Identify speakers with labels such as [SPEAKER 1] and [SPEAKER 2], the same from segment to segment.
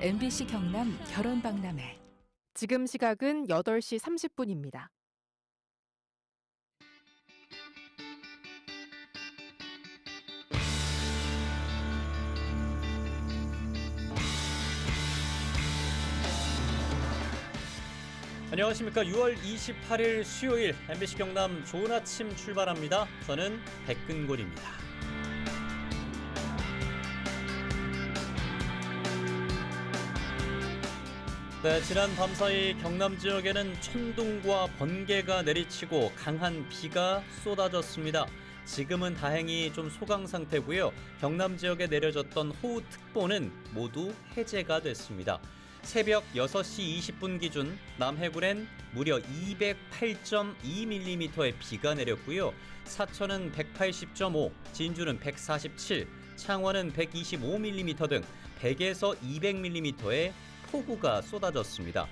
[SPEAKER 1] MBC 경남 결혼박람회
[SPEAKER 2] 지금 시각은 8시 30분입니다.
[SPEAKER 3] 안녕하십니까. 6월 28일 수요일 MBC 경남 좋은 아침 출발합니다. 저는 백근골입니다. 네, 지난 밤사이 경남 지역에는 천둥과 번개가 내리치고 강한 비가 쏟아졌습니다. 지금은 다행히 좀 소강 상태고요. 경남 지역에 내려졌던 호우특보는 모두 해제가 됐습니다. 새벽 6시 20분 기준 남해군엔 무려 208.2mm의 비가 내렸고요. 사천은 180.5, 진주는 147, 창원은 125mm 등 100에서 200mm의 폭우가 쏟아졌습니다.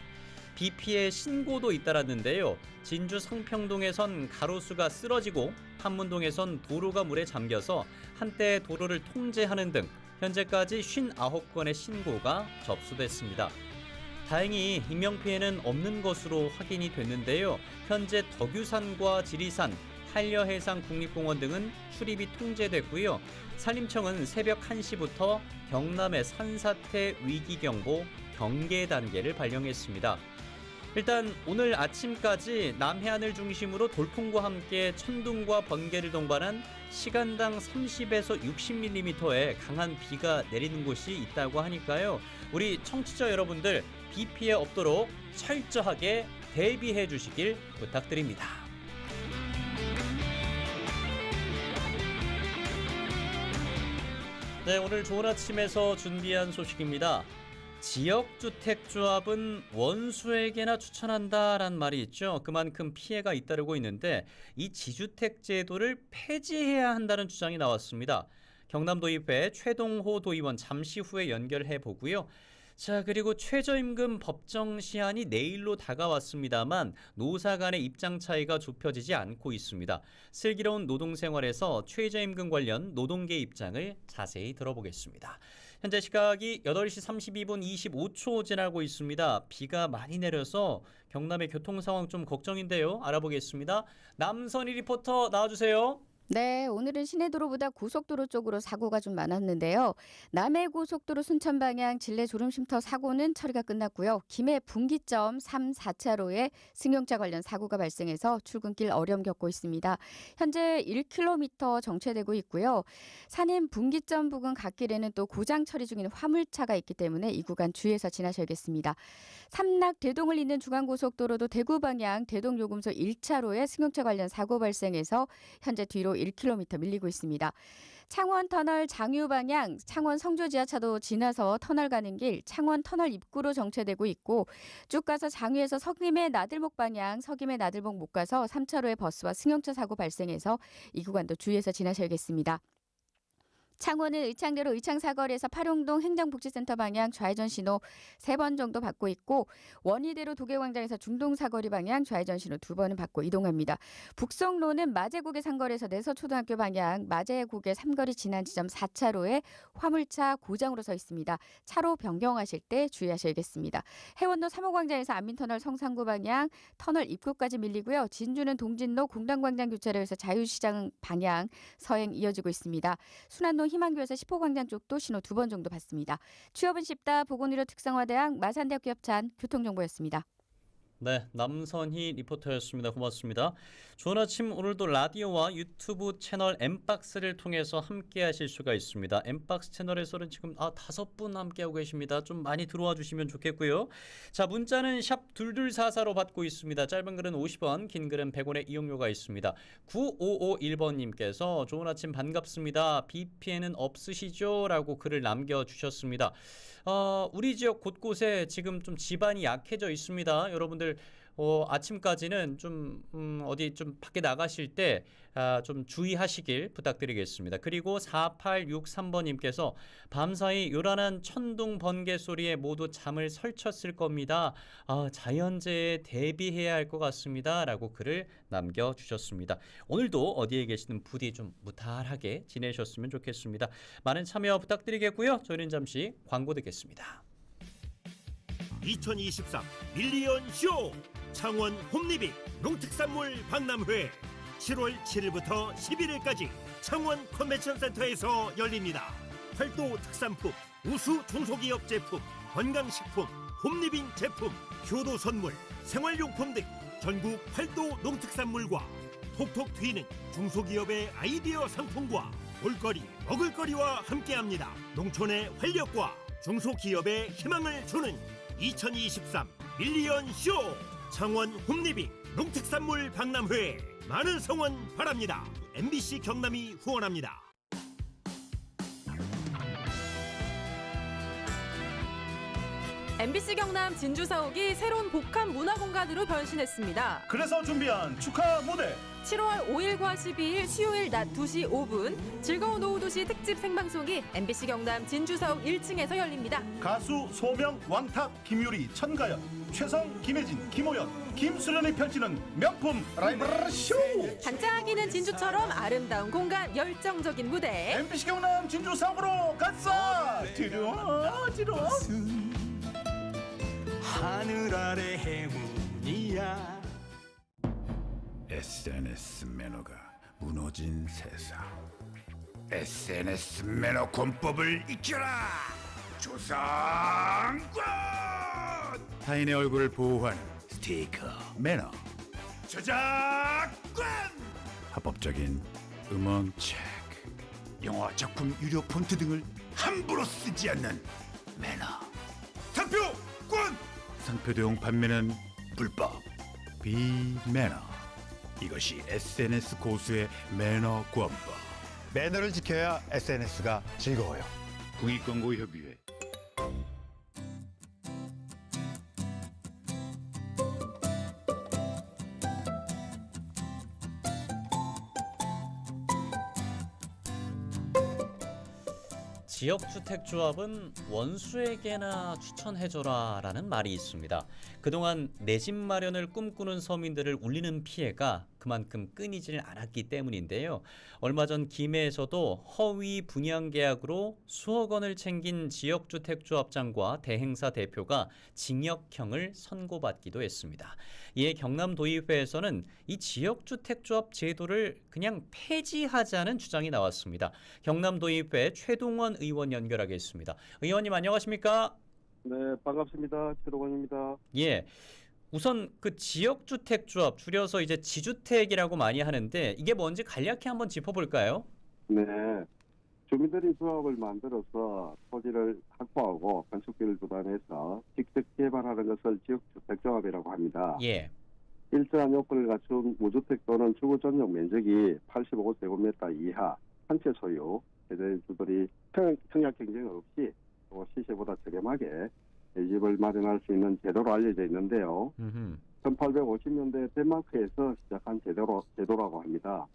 [SPEAKER 3] 비 피해 신고도 잇따랐는데요. 진주 성평동에선 가로수가 쓰러지고 판문동에선 도로가 물에 잠겨서 한때 도로를 통제하는 등 현재까지 59건의 신고가 접수됐습니다. 다행히 인명피해는 없는 것으로 확인이 됐는데요. 현재 덕유산과 지리산, 한려해상 국립공원 등은 출입이 통제됐고요. 산림청은 새벽 1시부터 경남의 산사태 위기경보 경계 단계를 발령했습니다. 일단 오늘 아침까지 남해안을 중심으로 돌풍과 함께 천둥과 번개를 동반한 시간당 30에서 60mm의 강한 비가 내리는 곳이 있다고 하니까요. 우리 청취자 여러분들 비 피해 없도록 철저하게 대비해 주시길 부탁드립니다. 네, 오늘 좋은 아침에서 준비한 소식입니다. 지역주택조합은 원수에게나 추천한다라는 말이 있죠. 그만큼 피해가 잇따르고 있는데 이 지주택 제도를 폐지해야 한다는 주장이 나왔습니다. 경남도의회 최동호 도의원 잠시 후에 연결해 보고요. 자, 그리고 최저임금 법정 시한이 내일로 다가왔습니다만 노사 간의 입장 차이가 좁혀지지 않고 있습니다. 슬기로운 노동생활에서 최저임금 관련 노동계 입장을 자세히 들어보겠습니다. 현재 시각이 8시 32분 25초 지나고 있습니다. 비가 많이 내려서 경남의 교통 상황 좀 걱정인데요. 알아보겠습니다. 남선희 리포터 나와주세요.
[SPEAKER 4] 네, 오늘은 시내도로보다 고속도로 쪽으로 사고가 좀 많았는데요. 남해고속도로 순천 방향 진례 졸음쉼터 사고는 처리가 끝났고요. 김해 분기점 3, 4차로에 승용차 관련 사고가 발생해서 출근길 어려움 겪고 있습니다. 현재 1km 정체되고 있고요. 산림 분기점 부근 갓길에는 또 고장 처리 중인 화물차가 있기 때문에 이 구간 주의해서 지나셔야겠습니다. 삼락 대동을 잇는 중앙고속도로도 대구 방향 대동 요금소 1차로에 승용차 관련 사고 발생해서 현재 뒤로 1km 밀리고 있습니다. 창원 터널 장유 방향 창원 성주 지하차도 지나서 터널 가는 길 창원 터널 입구로 정체되고 있고 쭉 가서 장유에서 서김의 나들목 방향 서김의 나들목 못 가서 3차로에 버스와 승용차 사고 발생해서 이 구간도 주의해서 지나셔야겠습니다. 창원은 의창대로 의창사거리에서 파룡동 행정복지센터 방향 좌회전 신호 세 번 정도 받고 있고 원희대로 도계광장에서 중동사거리 방향 좌회전 신호 두 번은 받고 이동합니다. 북성로는 마제국의 상거리에서 내서초등학교 방향 마제국의 삼거리 지난 지점 4차로에 화물차 고장으로 서 있습니다. 차로 변경하실 때 주의하셔야겠습니다. 해원로 3호광장에서 안민터널 성산구 방향 터널 입구까지 밀리고요. 진주는 동진로 공단광장 교차로에서 자유시장 방향 서행 이어지고 있습니다. 순환로 희망교에서 10호 광장 쪽도 신호 두 번 정도 받습니다. 취업은 쉽다 보건의료 특성화대학 마산대학교 협찬 교통정보였습니다.
[SPEAKER 3] 네, 남선희 리포터였습니다. 고맙습니다. 좋은 아침 오늘도 라디오와 유튜브 채널 엠박스를 통해서 함께 하실 수가 있습니다. 엠박스 채널에서는 지금 아 다섯 분 함께 하고 계십니다. 좀 많이 들어와 주시면 좋겠고요. 자, 문자는 샵 둘둘사사로 받고 있습니다. 짧은 글은 50원, 긴 글은 100원의 이용료가 있습니다. 9551번 님께서 좋은 아침 반갑습니다. 비 피해는 없으시죠? 라고 글을 남겨 주셨습니다. 어, 우리 지역 곳곳에 지금 좀 지반이 약해져 있습니다. 여러분들 어, 아침까지는 좀 음, 어디 좀 밖에 나가실 때 아, 좀 주의하시길 부탁드리겠습니다. 그리고 4863번님께서 밤사이 요란한 천둥 번개 소리에 모두 잠을 설쳤을 겁니다. 아, 자연재해에 대비해야 할 것 같습니다. 라고 글을 남겨주셨습니다. 오늘도 어디에 계시는 부디 좀 무탈하게 지내셨으면 좋겠습니다. 많은 참여 부탁드리겠고요. 저희는 잠시 광고 듣겠습니다.
[SPEAKER 5] 2023 밀리언 쇼 창원 홈리빅 농특산물 박람회 7월 7일부터 11일까지 창원 컨벤션 센터에서 열립니다. 팔도 특산품, 우수 중소기업 제품, 건강식품, 홈리빙 제품, 효도 선물, 생활용품 등 전국 팔도 농특산물과 톡톡 튀는 중소기업의 아이디어 상품과 볼거리, 먹을거리와 함께합니다. 농촌의 활력과 중소기업의 희망을 주는 2023 밀리언 쇼 창원 홈리빙 농특산물 박람회 많은 성원 바랍니다. MBC 경남이 후원합니다.
[SPEAKER 2] MBC 경남 진주 사옥이 새로운 복합 문화 공간으로 변신했습니다.
[SPEAKER 6] 그래서 준비한 축하 무대
[SPEAKER 2] 7월 5일과 12일 수요일 낮 2시 5분 즐거운 오후 도시 특집 생방송이 MBC 경남 진주 사옥 1층에서 열립니다.
[SPEAKER 6] 가수 소명 왕탁 김유리 천가연 최성 김혜진 김호연 김수련이 펼치는 명품 라이브 쇼
[SPEAKER 2] 반짝이는 진주처럼 아름다운 공간, 열정적인 무대.
[SPEAKER 6] MBC 경남 진주 사옥으로 갔어 뒤로 뒤로
[SPEAKER 5] 하늘 아래 행운이야.
[SPEAKER 7] SNS 매너가 무너진 세상. SNS 매너 권법을 익혀라. 조상권. 타인의 얼굴을 보호하는 스티커 매너. 저작권. 합법적인 음원 체크. 영화 작품 유료 폰트 등을 함부로 쓰지 않는 매너. 상표권. 상표대용 판매는 불법. 비매너. 이것이 SNS 고수의 매너 권법.
[SPEAKER 8] 매너를 지켜야 SNS가 즐거워요.
[SPEAKER 7] 국익광고협의회.
[SPEAKER 3] 지역주택조합은 원수에게나 추천해줘라 라는 말이 있습니다. 그동안 내 집 마련을 꿈꾸는 서민들을 울리는 피해가 그만큼 끊이질 않았기 때문인데요. 얼마 전 김해에서도 허위 분양 계약으로 수억 원을 챙긴 지역주택조합장과 대행사 대표가 징역형을 선고받기도 했습니다. 이에 경남도의회에서는 이 지역주택조합 제도를 그냥 폐지하자는 주장이 나왔습니다. 경남도의회 최동원 의원 연결하겠습니다. 의원님 안녕하십니까?
[SPEAKER 9] 네, 반갑습니다. 최동원입니다.
[SPEAKER 3] 예. 우선 그 지역 주택 조합 줄여서 이제 지주택이라고 많이 하는데 이게 뭔지 간략히 한번 짚어볼까요?
[SPEAKER 9] 네. 주민들이 조합을 만들어서 토지를 확보하고 건축비를 부담해서 직접 개발하는 것을 지역주택조합이라고 합니다.
[SPEAKER 3] 예.
[SPEAKER 9] 일정한 요건을 갖춘 무주택 또는 주거 전용 면적이 85제곱미터 이하 한채 소유 세대주들이 평- 청약 경쟁 없이 또 시세보다 저렴하게 내 집을 마련할 수 있는 제도로 알려져 있는데요.
[SPEAKER 3] 음흠.
[SPEAKER 9] 1850년대 덴마크에서 시작한 제도로, 제도라고 합니다.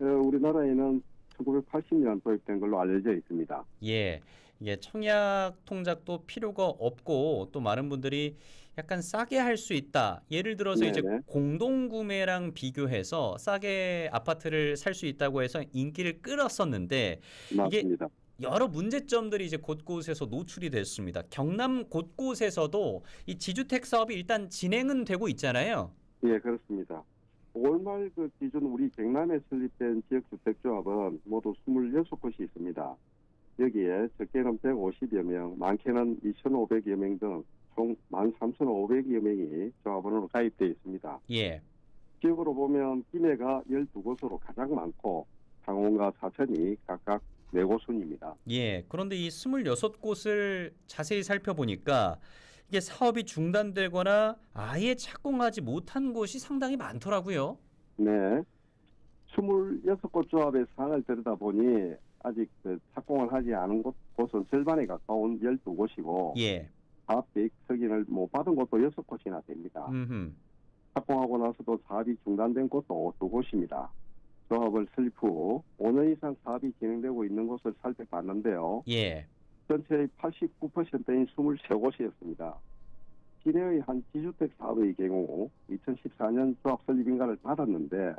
[SPEAKER 9] 어, 우리나라에는 1980년 도입된 걸로 알려져 있습니다.
[SPEAKER 3] 예. 이게 청약 통작도 필요가 없고 또 많은 분들이 약간 싸게 할 수 있다. 예를 들어서 이제
[SPEAKER 9] 네네.
[SPEAKER 3] 공동 구매랑 비교해서 싸게 아파트를 살 수 있다고 해서 인기를 끌었었는데
[SPEAKER 9] 맞습니다.
[SPEAKER 3] 여러 문제점들이 이제 곳곳에서 노출이 됐습니다. 경남 곳곳에서도 이 지주택 사업이 일단 진행은 되고 있잖아요.
[SPEAKER 9] 예, 그렇습니다. 5월 그 기준 우리 경남에 설립된 지역주택조합은 모두 26곳이 있습니다. 여기에 적게는 150여 명, 많게는 2,500여 명 등 총 13,500여 명이 조합원으로 가입되어 있습니다.
[SPEAKER 3] 예.
[SPEAKER 9] 지역으로 보면 김해가 12곳으로 가장 많고 창원과 사천이 각각 4곳순입니다.
[SPEAKER 3] 예. 그런데 이 26곳을 자세히 살펴보니까 이게 사업이 중단되거나 아예 착공하지 못한 곳이 상당히 많더라고요.
[SPEAKER 9] 네. 26곳 조합의 사항을 들여다보니 아직 그 착공을 하지 않은 곳, 곳은 절반에 가까운 12곳이고
[SPEAKER 3] 예.
[SPEAKER 9] 사업 계획 승인을 못 받은 곳도 6곳이나 됩니다.
[SPEAKER 3] 음흠.
[SPEAKER 9] 착공하고 나서도 사업이 중단된 곳도 2곳입니다. 조합을 설립 후 5년 이상 사업이 진행되고 있는 곳을 살펴봤는데요.
[SPEAKER 3] 예.
[SPEAKER 9] 전체의 89%인 23곳이었습니다. 시내의 한 지주택 사업의 경우 2014년 조합 설립 인가를 받았는데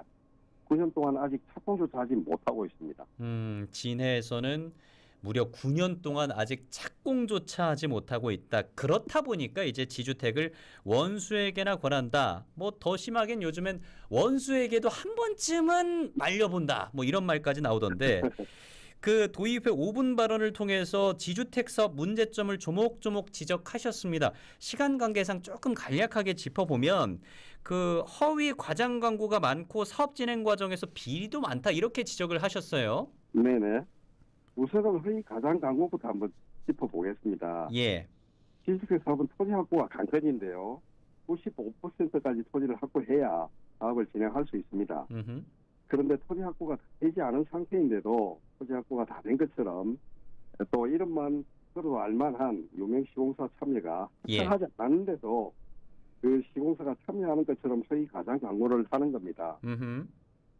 [SPEAKER 9] 9년 동안 아직 착공조차 하지 못하고 있습니다.
[SPEAKER 3] 음, 진해에서는 무려 9년 동안 아직 착공조차 하지 못하고 있다. 그렇다 보니까 이제 지주택을 원수에게나 권한다. 뭐 더 심하겐 요즘엔 원수에게도 한 번쯤은 말려본다. 뭐 이런 말까지 나오던데 그 도의회 5분 발언을 통해서 지주택 사업 문제점을 조목조목 지적하셨습니다. 시간 관계상 조금 간략하게 짚어보면 그 허위 과장 광고가 많고 사업 진행 과정에서 비리도 많다 이렇게 지적을 하셨어요.
[SPEAKER 9] 네네. 우선은 허위 가장 광고부터 한번 짚어보겠습니다.
[SPEAKER 3] 예.
[SPEAKER 9] 지주택 사업은 토지 확보가 관건인데요. 95%까지 토지를 확보해야 사업을 진행할 수 있습니다.
[SPEAKER 3] 음흠.
[SPEAKER 9] 그런데 토지 확보가 되지 않은 상태인데도 토지 확보가 다 된 것처럼 또 이름만 들어도 알만한 유명 시공사 참여가
[SPEAKER 3] 예.
[SPEAKER 9] 확정하지 않았는데도 그 시공사가 참여하는 것처럼 허위 가장 광고를 하는 겁니다.
[SPEAKER 3] 음흠.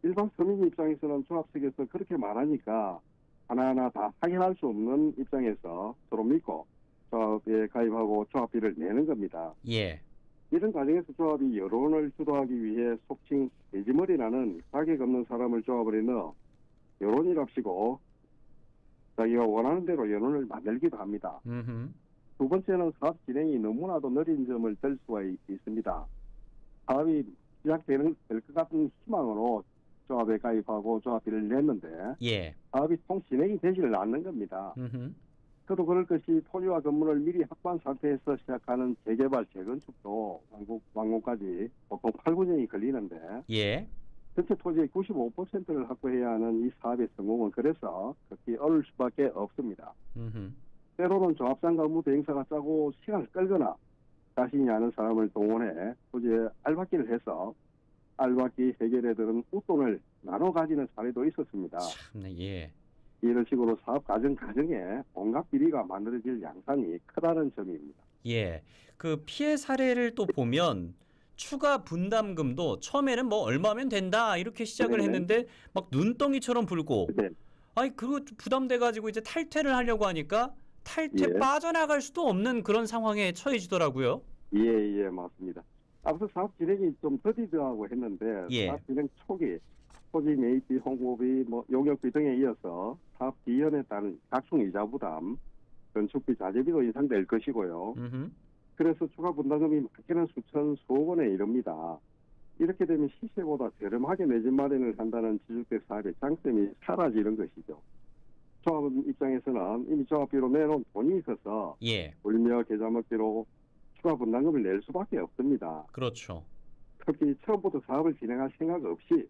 [SPEAKER 9] 일반 서민 입장에서는 조합 측에서 그렇게 말하니까 하나하나 다 확인할 수 없는 입장에서 서로 믿고 조합에 가입하고 조합비를 내는 겁니다.
[SPEAKER 3] 예.
[SPEAKER 9] 이런 과정에서 조합이 여론을 주도하기 위해 속칭 돼지머리라는 자격 없는 사람을 조합을 넣어 여론이랍시고 자기가 원하는 대로 여론을 만들기도 합니다.
[SPEAKER 3] 음흠.
[SPEAKER 9] 두 번째는 사업 진행이 너무나도 느린 점을 들 수가 있, 있습니다. 사업이 시작되는 될 것 같은 희망으로 조합에 가입하고 조합비를 냈는데
[SPEAKER 3] 예.
[SPEAKER 9] 사업이 통 진행이 되지를 않는 겁니다.
[SPEAKER 3] 음흠.
[SPEAKER 9] 그도 그럴 것이 토지와 건물을 미리 확보한 상태에서 시작하는 재개발, 재건축도 완공, 완공까지 보통 8, 9년이 걸리는데
[SPEAKER 3] 예.
[SPEAKER 9] 전체 토지의 95%를 확보해야 하는 이 사업의 성공은 그래서 그렇게 어려울 수밖에 없습니다.
[SPEAKER 3] 음흠.
[SPEAKER 9] 때로는 조합장과 업무 대행사가 짜고 시간을 끌거나 자신이 아는 사람을 동원해 토지에 알박기를 해서 알박기 해결에 들은 웃돈을 나눠 가지는 사례도 있었습니다.
[SPEAKER 3] 참네. 예.
[SPEAKER 9] 이런 식으로 사업 과정 과정에 온갖 비리가 만들어질 양상이 크다는 점입니다.
[SPEAKER 3] 예. 그 피해 사례를 또 보면 추가 분담금도 처음에는 뭐 얼마면 된다 이렇게 시작을
[SPEAKER 9] 네네.
[SPEAKER 3] 했는데 막 눈덩이처럼 불고
[SPEAKER 9] 네,
[SPEAKER 3] 아니 그거 부담돼 가지고 이제 탈퇴를 하려고 하니까 탈퇴
[SPEAKER 9] 예.
[SPEAKER 3] 빠져나갈 수도 없는 그런 상황에 처해지더라고요.
[SPEAKER 9] 예, 예, 맞습니다. 앞서 사업 진행이 좀 더디더하고 했는데
[SPEAKER 3] 예.
[SPEAKER 9] 사업 진행 초기 토지 매입비, 홍보비, 뭐 용역비 등에 이어서 사업 지연에 따른 각종 이자 부담, 건축비, 자재비도 인상될 것이고요.
[SPEAKER 3] 음흠.
[SPEAKER 9] 그래서 추가 분담금이 많게는 수천, 수억 원에 이릅니다. 이렇게 되면 시세보다 저렴하게 내집 마련을 한다는 지주택 사업의 장점이 사라지는 것이죠. 조합 입장에서는 이미 조합비로 내놓은 돈이 있어서
[SPEAKER 3] 예.
[SPEAKER 9] 울며 계좌 먹기로 추가 분담금을 낼 수밖에 없습니다.
[SPEAKER 3] 그렇죠.
[SPEAKER 9] 특히 처음부터 사업을 진행할 생각 없이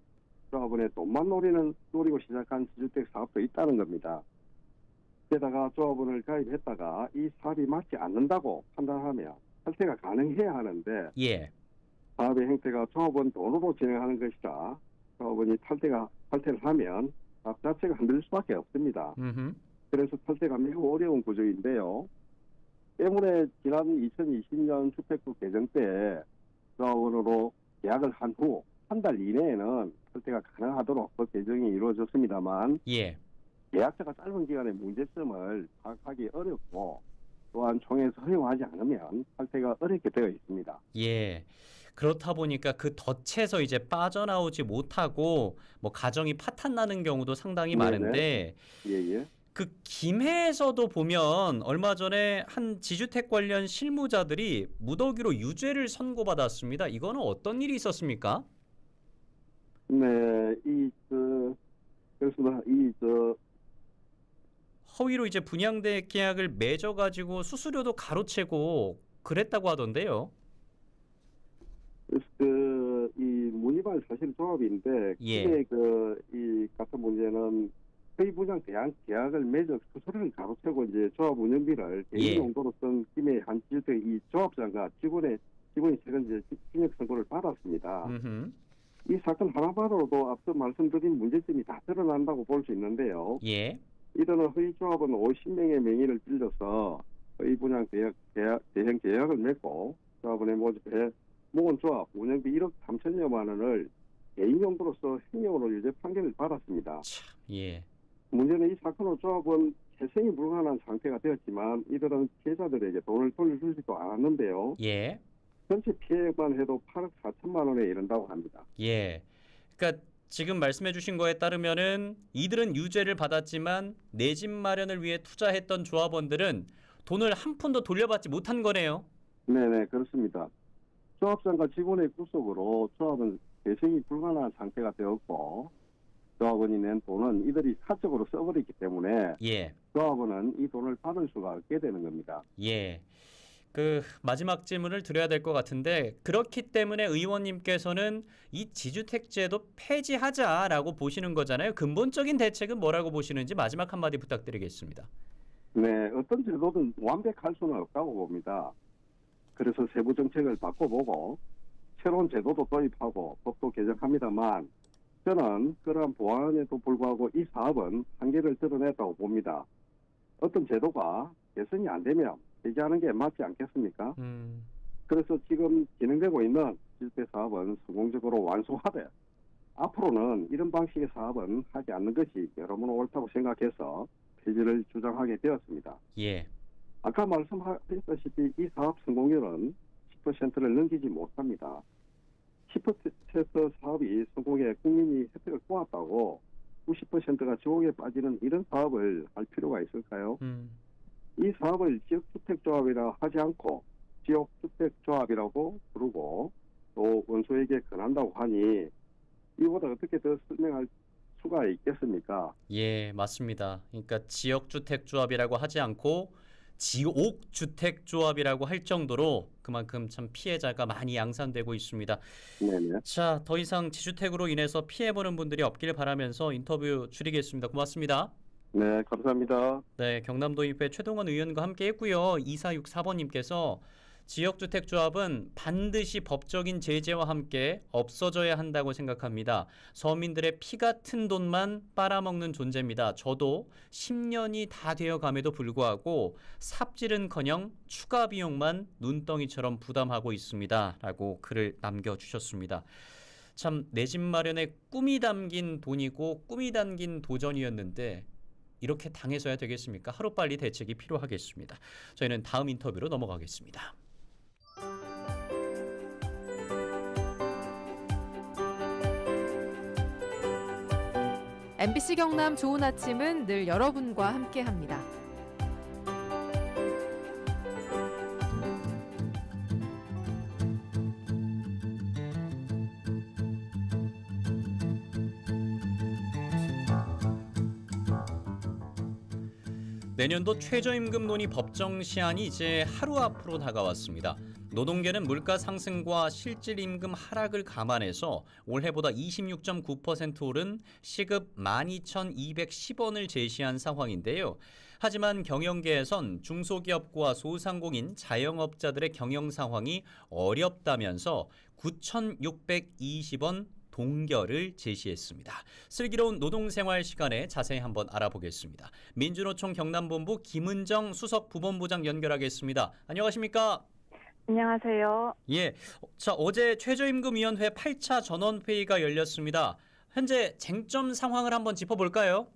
[SPEAKER 9] 조합원의 돈만 노리는 노리고 시작한 지주택 사업도 있다는 겁니다. 게다가 조합원을 가입했다가 이 사업이 맞지 않는다고 판단하면 탈퇴가 가능해야 하는데
[SPEAKER 3] 예.
[SPEAKER 9] 사업의 행태가 조합원 돈으로 진행하는 것이라 조합원이 탈퇴가 탈퇴를 하면 사업 자체가 흔들 수밖에 없습니다.
[SPEAKER 3] 음흠.
[SPEAKER 9] 그래서 탈퇴가 매우 어려운 구조인데요. 때문에 지난 2020년 주택부 개정 때 조합원으로 계약을 한 후 한 달 이내에는 탈퇴가 가능하도록 그 개정이 이루어졌습니다만
[SPEAKER 3] 예.
[SPEAKER 9] 계약자가 짧은 기간에 문제점을 파악하기 어렵고 또한 총회에서 허용하지 않으면 탈퇴가 어렵게 되어 있습니다.
[SPEAKER 3] 예. 그렇다 보니까 그 덫에서 이제 빠져나오지 못하고 뭐 가정이 파탄 나는 경우도 상당히
[SPEAKER 9] 네네.
[SPEAKER 3] 많은데
[SPEAKER 9] 예예.
[SPEAKER 3] 그 김해에서도 보면 얼마 전에 한 지주택 관련 실무자들이 무더기로 유죄를 선고받았습니다. 이거는 어떤 일이 있었습니까?
[SPEAKER 9] 네, 이 그 그렇습니다. 이 저
[SPEAKER 3] 허위로 이제 분양대 계약을 맺어 가지고 수수료도 가로채고 그랬다고 하던데요.
[SPEAKER 9] 그 이 문의반 사실 조합인데
[SPEAKER 3] 예.
[SPEAKER 9] 그게 그이 같은 문제는 회의 분양 계약 계약을 맺어 수수료를 가로채고 이제 조합 운영비를 개인
[SPEAKER 3] 예.
[SPEAKER 9] 용도로 쓴 김해 한 지주택 이 조합장과 직원의 직원이 최근 이제 징역 선고를 받았습니다.
[SPEAKER 3] 음흠.
[SPEAKER 9] 이 사건 하나만으로도 앞서 말씀드린 문제점이 다 드러난다고 볼 수 있는데요.
[SPEAKER 3] 예.
[SPEAKER 9] 이들은 허위 조합은 50명의 명의를 빌려서 허위 분양 계약, 계약 대행 계약을 맺고 조합원에 모집해 모은 조합 운영비 1억 3천여만 원을 개인 용도로서 행령으로 유죄 판결을 받았습니다.
[SPEAKER 3] 참. 예.
[SPEAKER 9] 문제는 이 사건으로 조합은 재생이 불가능한 상태가 되었지만 이들은 피해자들에게 돈을 돌려주지도 않았는데요.
[SPEAKER 3] 예.
[SPEAKER 9] 전체 피해액만 해도 8억 4천만 원에 이른다고 합니다.
[SPEAKER 3] 예. 그러니까 지금 말씀해 주신 거에 따르면은 이들은 유죄를 받았지만 내 집 마련을 위해 투자했던 조합원들은 돈을 한 푼도 돌려받지 못한 거네요.
[SPEAKER 9] 네네 그렇습니다. 조합장과 직원의 구속으로 조합은 대생이 불가능한 상태가 되었고 조합원이 낸 돈은 이들이 사적으로 써버렸기 때문에
[SPEAKER 3] 예.
[SPEAKER 9] 조합원은 이 돈을 받을 수가 없게 되는 겁니다.
[SPEAKER 3] 예. 그 마지막 질문을 드려야 될 것 같은데 그렇기 때문에 의원님께서는 이 지주택제도 폐지하자라고 보시는 거잖아요. 근본적인 대책은 뭐라고 보시는지 마지막 한마디 부탁드리겠습니다.
[SPEAKER 9] 네, 어떤 제도든 완벽할 수는 없다고 봅니다. 그래서 세부 정책을 바꿔보고 새로운 제도도 도입하고 법도 개정합니다만 저는 그러한 보완에도 불구하고 이 사업은 한계를 드러냈다고 봅니다. 어떤 제도가 개선이 안 되면 폐지하는 게 맞지 않겠습니까?
[SPEAKER 3] 음.
[SPEAKER 9] 그래서 지금 진행되고 있는 지주택 사업은 성공적으로 완수하되 앞으로는 이런 방식의 사업은 하지 않는 것이 여러모로 옳다고 생각해서 폐지를 주장하게 되었습니다.
[SPEAKER 3] 예.
[SPEAKER 9] 아까 말씀하셨다시피 이 사업 성공률은 10%를 넘기지 못합니다. 10% 사업이 성공해 국민이 혜택을 보았다고 90%가 지옥에 빠지는 이런 사업을 할 필요가 있을까요?
[SPEAKER 3] 음.
[SPEAKER 9] 이 사업을 지역주택조합이라 하지 않고 지역주택조합이라고 부르고 또 원소에게 권한다고 하니 이보다 어떻게 더 설명할 수가 있겠습니까?
[SPEAKER 3] 예, 맞습니다. 그러니까 지역주택조합이라고 하지 않고 지옥 주택 조합이라고 할 정도로 그만큼 참 피해자가 많이 양산되고 있습니다.
[SPEAKER 9] 네네.
[SPEAKER 3] 자, 더 이상 지주택으로 인해서 피해 보는 분들이 없길 바라면서 인터뷰 줄이겠습니다. 고맙습니다.
[SPEAKER 9] 네, 감사합니다.
[SPEAKER 3] 네, 경남도의회 최동원 의원과 함께 했고요. 2464번님께서 지역주택조합은 반드시 법적인 제재와 함께 없어져야 한다고 생각합니다. 서민들의 피 같은 돈만 빨아먹는 존재입니다. 저도 10년이 다 되어감에도 불구하고 삽질은커녕 추가 비용만 눈덩이처럼 부담하고 있습니다. 라고 글을 남겨주셨습니다. 참 내 집 마련에 꿈이 담긴 돈이고 꿈이 담긴 도전이었는데 이렇게 당해서야 되겠습니까? 하루빨리 대책이 필요하겠습니다. 저희는 다음 인터뷰로 넘어가겠습니다.
[SPEAKER 2] MBC 경남 좋은 아침은 늘 여러분과 함께 합니다.
[SPEAKER 3] 내년도 최저임금 논의 법정 시한이 이제 하루 앞으로 다가왔습니다. 노동계는 물가 상승과 실질 임금 하락을 감안해서 올해보다 26.9% 오른 시급 12,210원을 제시한 상황인데요. 하지만 경영계에선 중소기업과 소상공인 자영업자들의 경영 상황이 어렵다면서 9,620원 동결을 제시했습니다. 슬기로운 노동생활 시간에 자세히 한번 알아보겠습니다. 민주노총 경남본부 김은정 수석 부본부장 연결하겠습니다. 안녕하십니까?
[SPEAKER 10] 안녕하세요.
[SPEAKER 3] 예. 자, 어제 최저임금위원회 8차 전원회의가 열렸습니다. 현재 쟁점 상황을 한번 짚어볼까요?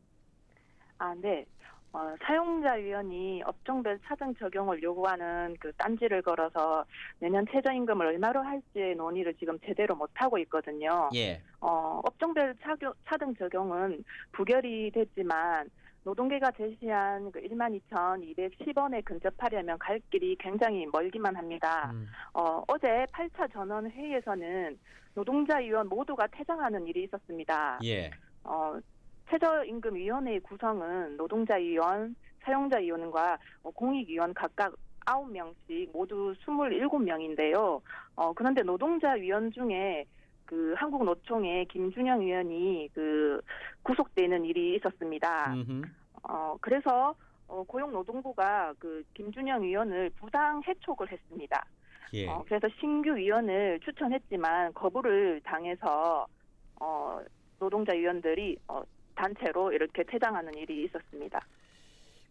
[SPEAKER 10] 아, 네. 어, 사용자위원이 업종별 차등 적용을 요구하는 그 딴지를 걸어서 내년 최저임금을 얼마로 할지의 논의를 지금 제대로 못하고 있거든요.
[SPEAKER 3] 예.
[SPEAKER 10] 어, 업종별 차교, 차등 적용은 부결이 됐지만 노동계가 제시한 그 12,210원에 근접하려면 갈 길이 굉장히 멀기만 합니다.
[SPEAKER 3] 음,
[SPEAKER 10] 어, 어제 8차 전원 회의에서는 노동자위원 모두가 퇴장하는 일이 있었습니다.
[SPEAKER 3] 예.
[SPEAKER 10] 어, 최저임금위원회의 구성은 노동자위원, 사용자위원과 어, 공익위원 각각 9명씩 모두 27명인데요. 어, 그런데 노동자위원 중에 그 한국 노총의 김준영 의원이 그 구속되는 일이 있었습니다.
[SPEAKER 3] 음흠.
[SPEAKER 10] 어, 그래서 어, 고용노동부가 그 김준영 의원을 부당 해촉을 했습니다.
[SPEAKER 3] 예.
[SPEAKER 10] 어, 그래서 신규 위원을 추천했지만 거부를 당해서 어, 노동자 위원들이 어, 단체로 이렇게 퇴장하는 일이 있었습니다.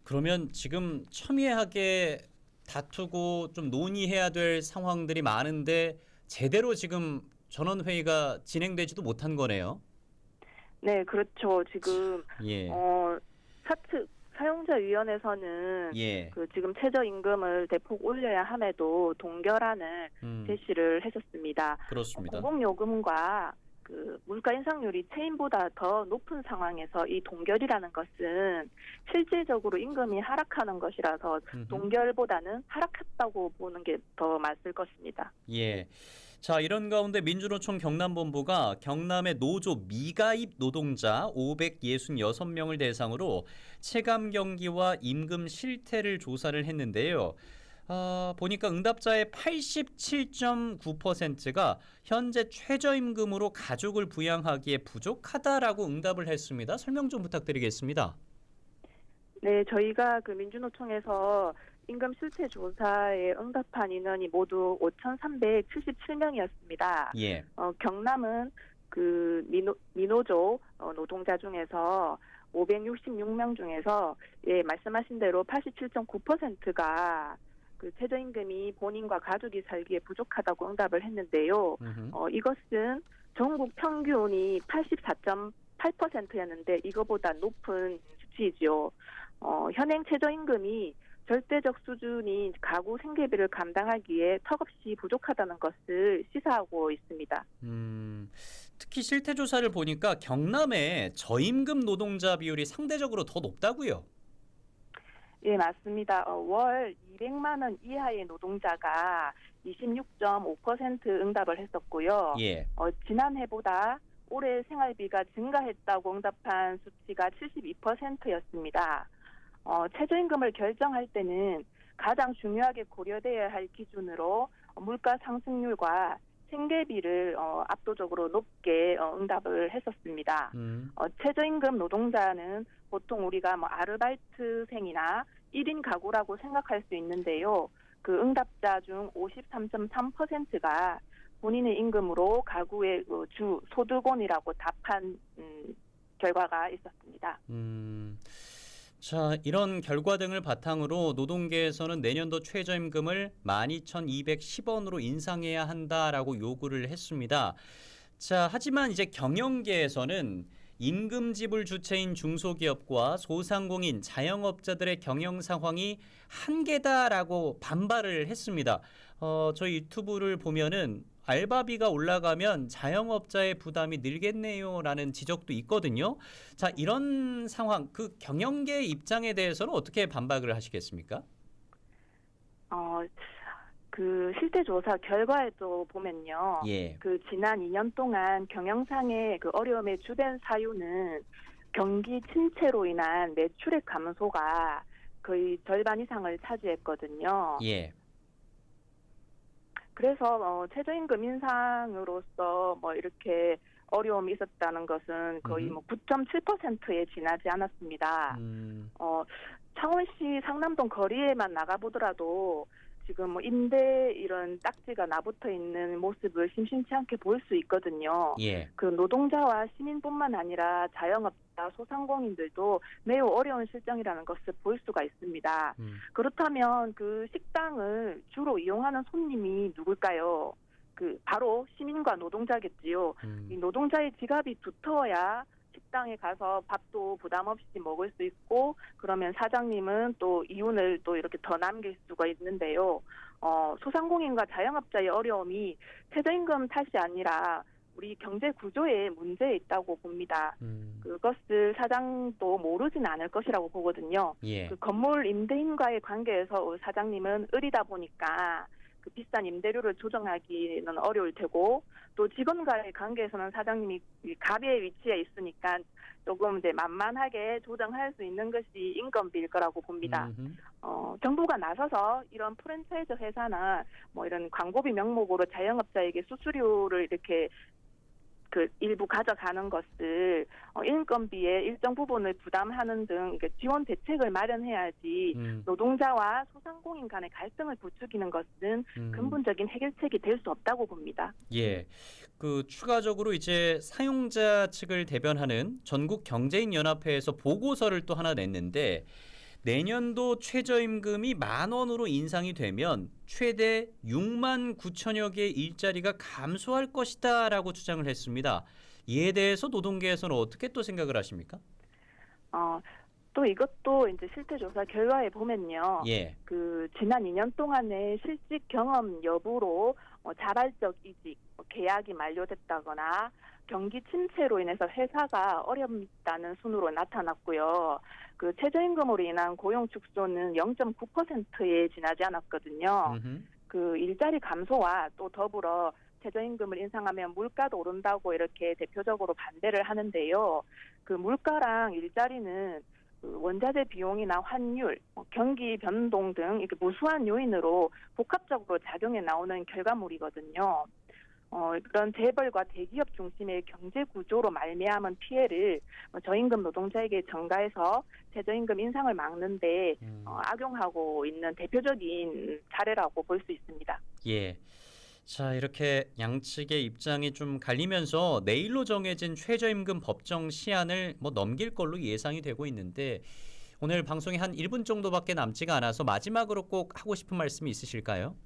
[SPEAKER 3] 그러면 지금 첨예하게 다투고 좀 논의해야 될 상황들이 많은데 제대로 지금 전원회의가 진행되지도 못한 거네요.
[SPEAKER 10] 네, 그렇죠. 지금
[SPEAKER 3] 예.
[SPEAKER 10] 어, 사측 사용자 위원회에서는
[SPEAKER 3] 예.
[SPEAKER 10] 그 지금 최저 임금을 대폭 올려야 함에도 동결안을
[SPEAKER 3] 음,
[SPEAKER 10] 제시를 했었습니다.
[SPEAKER 3] 그렇습니다.
[SPEAKER 10] 공공요금과 그그 물가 인상률이 체인보다 더 높은 상황에서 이 동결이라는 것은 실질적으로 임금이 하락하는 것이라서
[SPEAKER 3] 음흠.
[SPEAKER 10] 동결보다는 하락했다고 보는 게 더 맞을 것입니다.
[SPEAKER 3] 예. 자, 이런 가운데 민주노총 경남본부가 경남의 노조 미가입 노동자 566명을 대상으로 체감 경기와 임금 실태를 조사를 했는데요. 아, 보니까 응답자의 87.9%가 현재 최저임금으로 가족을 부양하기에 부족하다라고 응답을 했습니다. 설명 좀 부탁드리겠습니다.
[SPEAKER 10] 네, 저희가 그 민주노총에서 임금 실태 조사에 응답한 인원이 모두 5,377명이었습니다.
[SPEAKER 3] 예.
[SPEAKER 10] 어, 경남은 그 민노, 민노조 어, 노동자 중에서 566명 중에서 예 말씀하신 대로 87.9%가 그 최저임금이 본인과 가족이 살기에 부족하다고 응답을 했는데요. 어, 이것은 전국 평균이 84.8%였는데 이거보다 높은 수치이죠. 어, 현행 최저임금이 절대적 수준인 가구 생계비를 감당하기에 턱없이 부족하다는 것을 시사하고 있습니다.
[SPEAKER 3] 음, 특히 실태 조사를 보니까 경남의 저임금 노동자 비율이 상대적으로 더 높다고요.
[SPEAKER 10] 예, 맞습니다. 어, 월 200만 원 이하의 노동자가 26.5% 응답을 했었고요.
[SPEAKER 3] 예.
[SPEAKER 10] 어, 지난해보다 올해 생활비가 증가했다고 응답한 수치가 72%였습니다. 어, 최저임금을 결정할 때는 가장 중요하게 고려되어야 할 기준으로 물가 상승률과 생계비를 어, 압도적으로 높게 어, 응답을 했었습니다.
[SPEAKER 3] 음.
[SPEAKER 10] 어, 최저임금 노동자는 보통 우리가 뭐 아르바이트생이나 1인 가구라고 생각할 수 있는데요. 그 응답자 중 53.3%가 본인의 임금으로 가구의 그주 소득원이라고 답한 음, 결과가 있었습니다.
[SPEAKER 3] 음. 자, 이런 결과 등을 바탕으로 노동계에서는 내년도 최저임금을 12,210원으로 인상해야 한다라고 요구를 했습니다. 자, 하지만 이제 경영계에서는 임금 지불 주체인 중소기업과 소상공인, 자영업자들의 경영 상황이 한계다라고 반발을 했습니다. 어, 저희 유튜브를 보면은 알바비가 올라가면 자영업자의 부담이 늘겠네요라는 지적도 있거든요. 자, 이런 상황 그 경영계 입장에 대해서는 어떻게 반박을 하시겠습니까?
[SPEAKER 10] 어, 그 실태조사 결과에도 보면요.
[SPEAKER 3] 예.
[SPEAKER 10] 그 지난 2년 동안 경영상의 그 어려움의 주된 사유는 경기 침체로 인한 매출액 감소가 거의 절반 이상을 차지했거든요.
[SPEAKER 3] 예.
[SPEAKER 10] 그래서 어, 최저임금 인상으로서 뭐 이렇게 어려움이 있었다는 것은 거의
[SPEAKER 3] 음흠.
[SPEAKER 10] 뭐 9.7%에 지나지 않았습니다.
[SPEAKER 3] 음.
[SPEAKER 10] 어, 창원시 상남동 거리에만 나가보더라도 지금 뭐 임대 이런 딱지가 나붙어 있는 모습을 심심치 않게 볼 수 있거든요.
[SPEAKER 3] 예.
[SPEAKER 10] 그 노동자와 시민뿐만 아니라 자영업자, 소상공인들도 매우 어려운 실정이라는 것을 볼 수가 있습니다.
[SPEAKER 3] 음.
[SPEAKER 10] 그렇다면 그 식당을 주로 이용하는 손님이 누굴까요? 그 바로 시민과 노동자겠지요. 이
[SPEAKER 3] 음.
[SPEAKER 10] 노동자의 지갑이 두터워야 식당에 가서 밥도 부담 없이 먹을 수 있고 그러면 사장님은 또 이윤을 또 이렇게 더 남길 수가 있는데요. 어, 소상공인과 자영업자의 어려움이 최저임금 탓이 아니라 우리 경제 구조에 문제 있다고 봅니다.
[SPEAKER 3] 음.
[SPEAKER 10] 그것을 사장도 모르진 않을 것이라고 보거든요.
[SPEAKER 3] 예.
[SPEAKER 10] 그 건물 임대인과의 관계에서 사장님은 을이다 보니까 그 비싼 임대료를 조정하기는 어려울 테고 또 직원과의 관계에서는 사장님이 이 갑의 위치에 있으니까 조금 이제 만만하게 조정할 수 있는 것이 인건비일 거라고 봅니다.
[SPEAKER 3] 음흠.
[SPEAKER 10] 어, 정부가 나서서 이런 프랜차이즈 회사나 뭐 이런 광고비 명목으로 자영업자에게 수수료를 이렇게 그 일부 가져가는 것을 어, 인건비의 일정 부분을 부담하는 등 이렇게 지원 대책을 마련해야지
[SPEAKER 3] 음.
[SPEAKER 10] 노동자와 소상공인 간의 갈등을 부추기는 것은
[SPEAKER 3] 음.
[SPEAKER 10] 근본적인 해결책이 될 수 없다고 봅니다.
[SPEAKER 3] 예. 그 추가적으로 이제 사용자 측을 대변하는 전국 경제인 연합회에서 보고서를 또 하나 냈는데 내년도 최저임금이 만 원으로 인상이 되면 최대 6만 9천여 개의 일자리가 감소할 것이다 라고 주장을 했습니다. 이에 대해서 노동계에서는 어떻게 또 생각을 하십니까?
[SPEAKER 10] 어, 또 이것도 이제 실태 조사 결과에 보면요.
[SPEAKER 3] 예.
[SPEAKER 10] 그 지난 2년 동안의 실직 경험 여부로 어, 자발적 이직, 뭐 계약이 만료됐다거나 경기 침체로 인해서 회사가 어렵다는 순으로 나타났고요. 그 최저임금으로 인한 고용 축소는 0.9%에 지나지 않았거든요.
[SPEAKER 3] 음흠.
[SPEAKER 10] 그 일자리 감소와 또 더불어 최저임금을 인상하면 물가도 오른다고 이렇게 대표적으로 반대를 하는데요. 그 물가랑 일자리는 그 원자재 비용이나 환율, 뭐 경기 변동 등 이렇게 무수한 요인으로 복합적으로 작용해 나오는 결과물이거든요. 어, 그런 재벌과 대기업 중심의 경제 구조로 말미암은 피해를 뭐 저임금 노동자에게 전가해서 최저임금 인상을 막는데
[SPEAKER 3] 음.
[SPEAKER 10] 어, 악용하고 있는 대표적인 사례라고 볼 수 있습니다.
[SPEAKER 3] 예. 자, 이렇게 양측의 입장이 좀 갈리면서 내일로 정해진 최저임금 법정 시한을 뭐 넘길 걸로 예상이 되고 있는데 오늘 방송이 한 1분 정도밖에 남지가 않아서 마지막으로 꼭 하고 싶은 말씀이 있으실까요?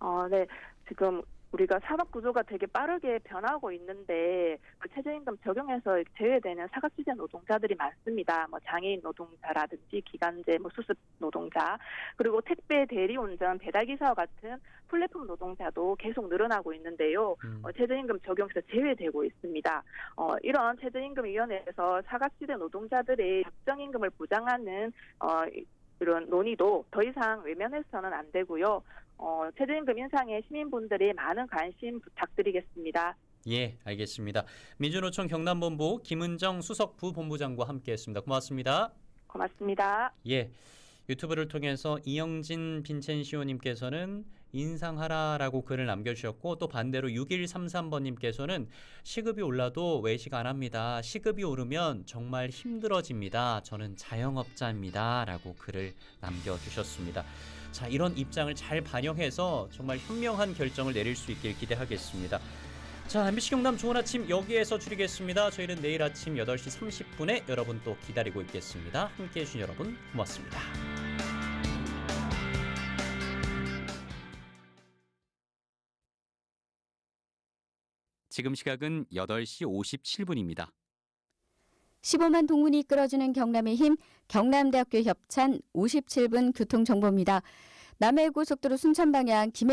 [SPEAKER 10] 어, 네. 지금 우리가 산업 구조가 되게 빠르게 변하고 있는데 그 최저임금 적용해서 제외되는 사각지대 노동자들이 많습니다. 뭐 장애인 노동자라든지 기간제, 뭐 수습 노동자, 그리고 택배 대리 운전, 배달 기사와 같은 플랫폼 노동자도 계속 늘어나고 있는데요.
[SPEAKER 3] 음.
[SPEAKER 10] 어, 최저임금 적용에서 제외되고 있습니다. 어, 이런 최저임금 위원회에서 사각지대 노동자들의 적정임금을 보장하는 어, 이- 이런 논의도 더 이상 외면해서는 안 되고요. 어, 최저임금 인상에 시민분들의 많은 관심 부탁드리겠습니다.
[SPEAKER 3] 예, 알겠습니다. 민주노총 경남본부 김은정 수석 부본부장과 함께했습니다. 고맙습니다.
[SPEAKER 10] 고맙습니다.
[SPEAKER 3] 예. 유튜브를 통해서 이영진 빈첸시오님께서는 인상하라라고 글을 남겨주셨고 또 반대로 6133번님께서는 시급이 올라도 외식 안 합니다. 시급이 오르면 정말 힘들어집니다. 저는 자영업자입니다 라고 글을 남겨주셨습니다. 자 이런 입장을 잘 반영해서 정말 현명한 결정을 내릴 수 있길 기대하겠습니다. 자 MBC 경남 좋은 아침 여기에서 줄이겠습니다. 저희는 내일 아침 8시 30분에 여러분 또 기다리고 있겠습니다. 함께 해 주신 여러분 고맙습니다. 지금 시각은 8시 57분입니다.
[SPEAKER 4] 15만 동문이 이끌어주는 경남의 힘, 경남대학교 협찬 57분 교통정보입니다. 남해고속도로 순천 방향 김해